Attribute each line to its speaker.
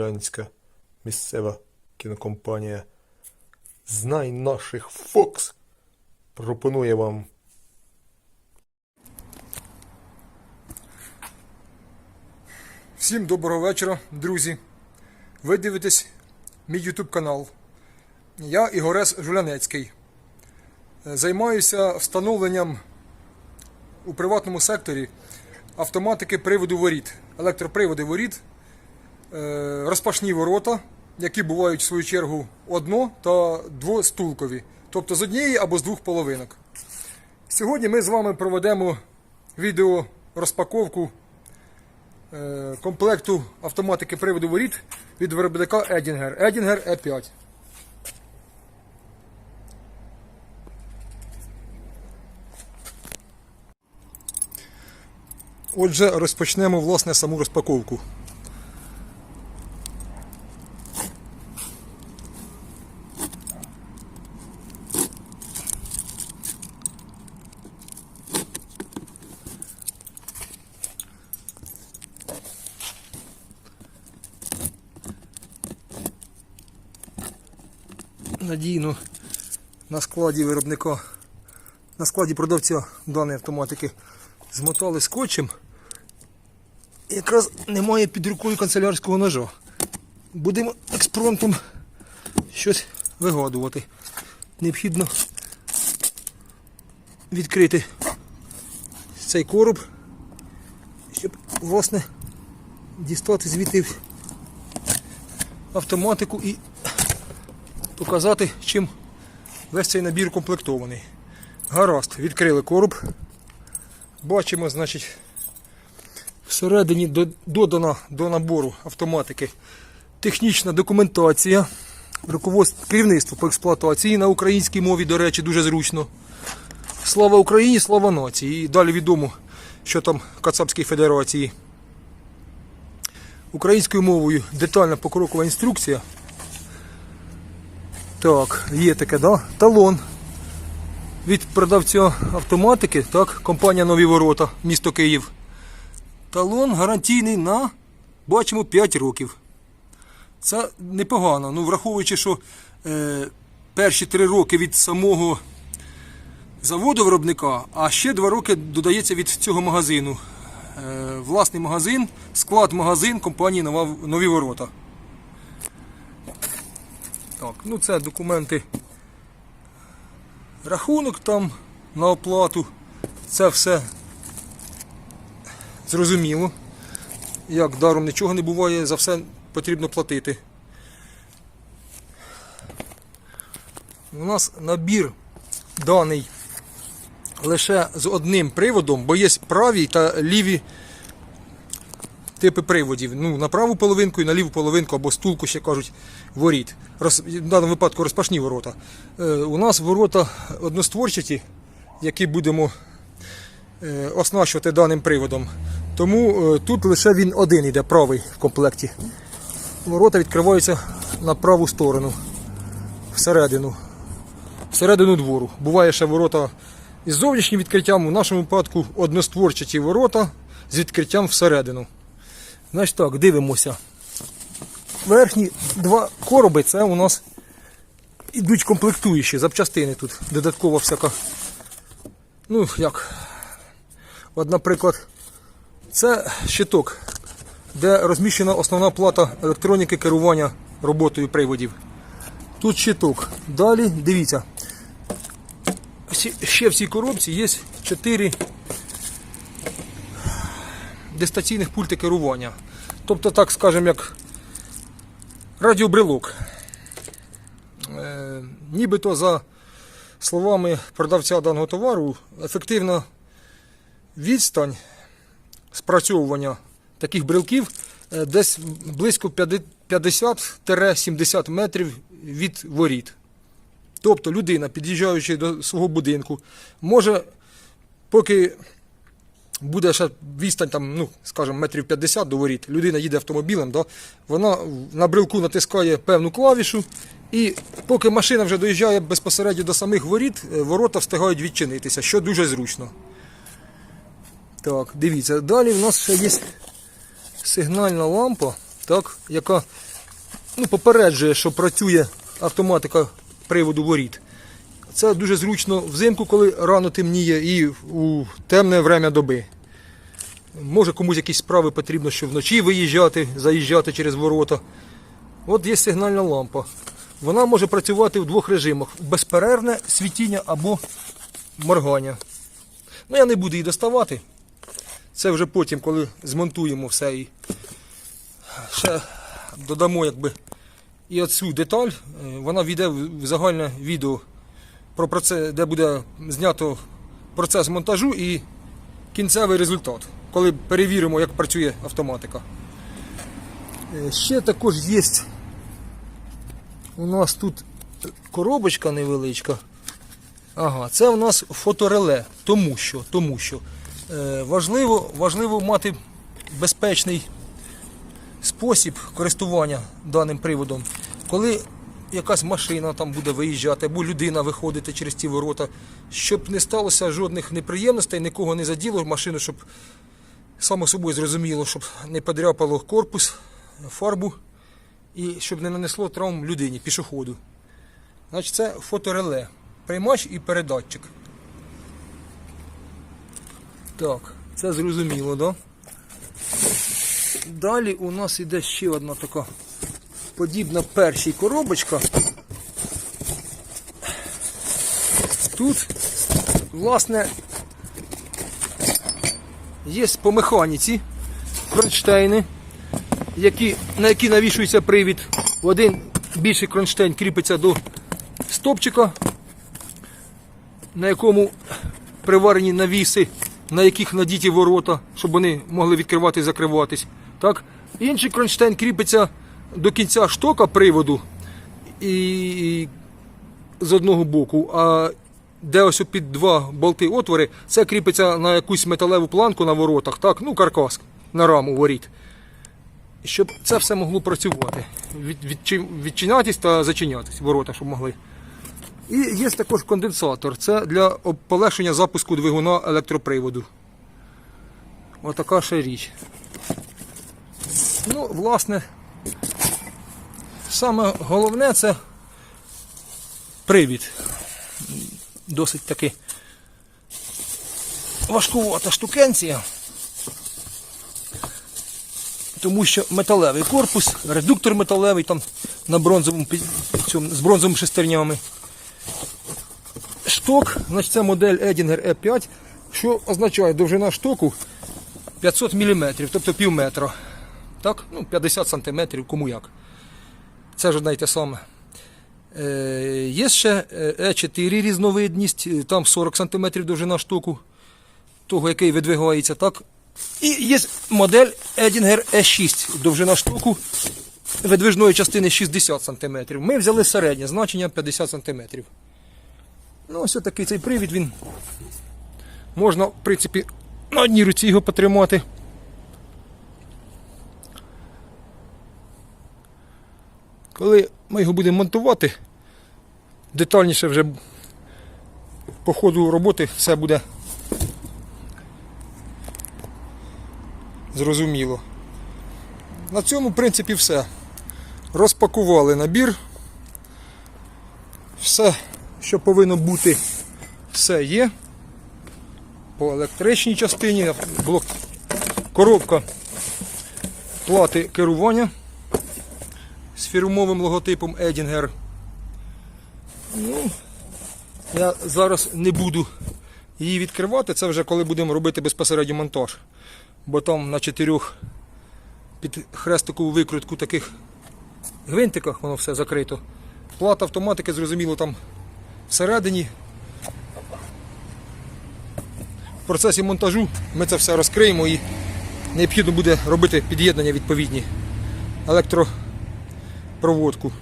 Speaker 1: Жулянська місцева кінокомпанія Знай наших Фокс пропонує вам
Speaker 2: Всім доброго вечора, друзі. Ви дивитесь мій YouTube канал. Я Ігорес Жулянецький. Займаюся встановленням у приватному секторі автоматики приводу воріт, електроприводи воріт, розпашні ворота, які бувають в свою чергу одно та двостулкові, тобто з однієї або з двох половинок. Сьогодні ми з вами проведемо відео розпаковку е, комплекту автоматики приводу воріт від виробника Edinger. Edinger E5. Отже, розпочнемо власне саму розпаковку. Надійно на складі виробника, на складі продавця даної автоматики змотали скотчем. Якраз немає під рукою канцелярського ножа. Будемо експромтом щось вигадувати. Необхідно відкрити цей короб, щоб власне дістати звідти автоматику і показати, чим весь цей набір укомплектований. Гаразд, відкрили короб. Бачимо, значить, всередині додана до набору автоматики технічна документація, руководство керівництво по експлуатації на українській мові, до речі, дуже зручно. Слава Україні, слава нації. І далі відомо, що там Кацапській Федерації. Українською мовою детальна покрокова інструкція. Так, є таке, да? Талон від продавця автоматики, так, компанія Нові Ворота, місто Київ. Талон гарантійний на, бачимо, 5 років. Це непогано. Ну, враховуючи, що е, перші 3 роки від самого заводу виробника, а ще 2 роки додається від цього магазину. Е, власний магазин, склад магазин компанії Нові Ворота. Так, ну це документи. Рахунок там на оплату. Це все зрозуміло. Як даром нічого не буває, за все потрібно платити. У нас набір даний лише з одним приводом, бо є праві та ліві типи приводів. Ну, на праву половинку і на ліву половинку або стулку, ще кажуть, воріт. Роз, в даному випадку розпашні ворота. Е, у нас ворота одностворчаті, які будемо е, оснащувати даним приводом. Тому е, тут лише він один йде правий в комплекті. Ворота відкриваються на праву сторону, всередину. Всередину двору. Буває ще ворота із зовнішнім відкриттям, у нашому випадку одностворчаті ворота з відкриттям всередину. Значить так, дивимося. Верхні два короби це у нас ідуть комплектуючі, запчастини тут. Додаткова всяка. Ну, як. От, наприклад, це щиток, де розміщена основна плата електроніки керування роботою приводів. Тут щиток. Далі дивіться. Ще в цій коробці є 4 дистанційних пульти керування. Тобто, так скажемо, як радіобрелок. Е, нібито за словами продавця даного товару, ефективна відстань спрацьовування таких брелків е, десь близько 50-70 метрів від воріт. Тобто людина, під'їжджаючи до свого будинку, може, поки буде ще відстань, там, ну, скажімо, метрів 50 до воріт, людина їде автомобілем, да, вона на брелку натискає певну клавішу, і поки машина вже доїжджає безпосередньо до самих воріт, е, ворота встигають відчинитися, що дуже зручно. Так, дивіться, далі в нас ще є сигнальна лампа, так, яка ну, попереджує, що працює автоматика приводу воріт. Це дуже зручно взимку, коли рано темніє, і у темне время доби. Може комусь якісь справи потрібно, що вночі виїжджати, заїжджати через ворота. От є сигнальна лампа. Вона може працювати в двох режимах: безперервне світіння або моргання. Ну, я не буду її доставати. Це вже потім, коли змонтуємо все і ще додамо якби і оцю деталь. Е, Вона війде в в загальне відео, про процес, де буде знято процес монтажу і кінцевий результат, коли перевіримо, як працює автоматика. Е, Ще також є у нас тут коробочка невеличка. Ага, це у нас фотореле, тому що, тому що е, важливо, важливо мати безпечний спосіб користування даним приводом. Коли якась машина там буде виїжджати, або людина виходити через ті ворота, щоб не сталося жодних неприємностей, нікого не заділо машину, щоб само собою зрозуміло, щоб не подряпало корпус, фарбу і щоб не нанесло травм людині, пішоходу. Значить, це фотореле, приймач і передатчик. Так, це зрозуміло? Да? Далі у нас іде ще одна така подібна першій коробочка. Тут, власне, є по механіці кронштейни, які, на які навішується привід. Один більший кронштейн кріпиться до стопчика, на якому приварені навіси, на яких надіті ворота, щоб вони могли відкривати і закриватись. Так? Інший кронштейн кріпиться до кінця штока приводу і з одного боку, а де ось під два болти отвори, це кріпиться на якусь металеву планку на воротах, так? ну каркас на раму воріт. Щоб це все могло працювати, від, відчи- відчинятись та зачинятись, ворота, щоб могли. І є також конденсатор. Це для полегшення запуску двигуна електроприводу. Отака ще річ. Ну, власне, саме головне це привід. Досить таки важкувата штукенція. Тому що металевий корпус, редуктор металевий там на бронзовому з бронзовими шестернями шток, значить це модель Edinger E5, що означає довжина штоку 500 мм, тобто пів метра. Так? Ну, 50 см, кому як. Це ж одне й те саме. Е, є ще E4 різновидність, е, там 40 см довжина штоку, того, який видвигається. так? І є модель Edinger E6, довжина штоку видвижної частини 60 см. Ми взяли середнє значення 50 см. Ну, ось такий цей привід він. Можна, в принципі, на одній руці його потримати. Коли ми його будемо монтувати, детальніше вже по ходу роботи все буде зрозуміло. На цьому, в принципі, все. Розпакували набір. Все що повинно бути, все є. По електричній частині блок, коробка плати керування з фірмовим логотипом Edinger. Ну, я зараз не буду її відкривати, це вже коли будемо робити безпосередньо монтаж. Бо там на чотирьох під хрестикову викрутку таких гвинтиках воно все закрито. Плата автоматики, зрозуміло, там всередині. В процесі монтажу ми це все розкриємо і необхідно буде робити під'єднання відповідні електропроводку.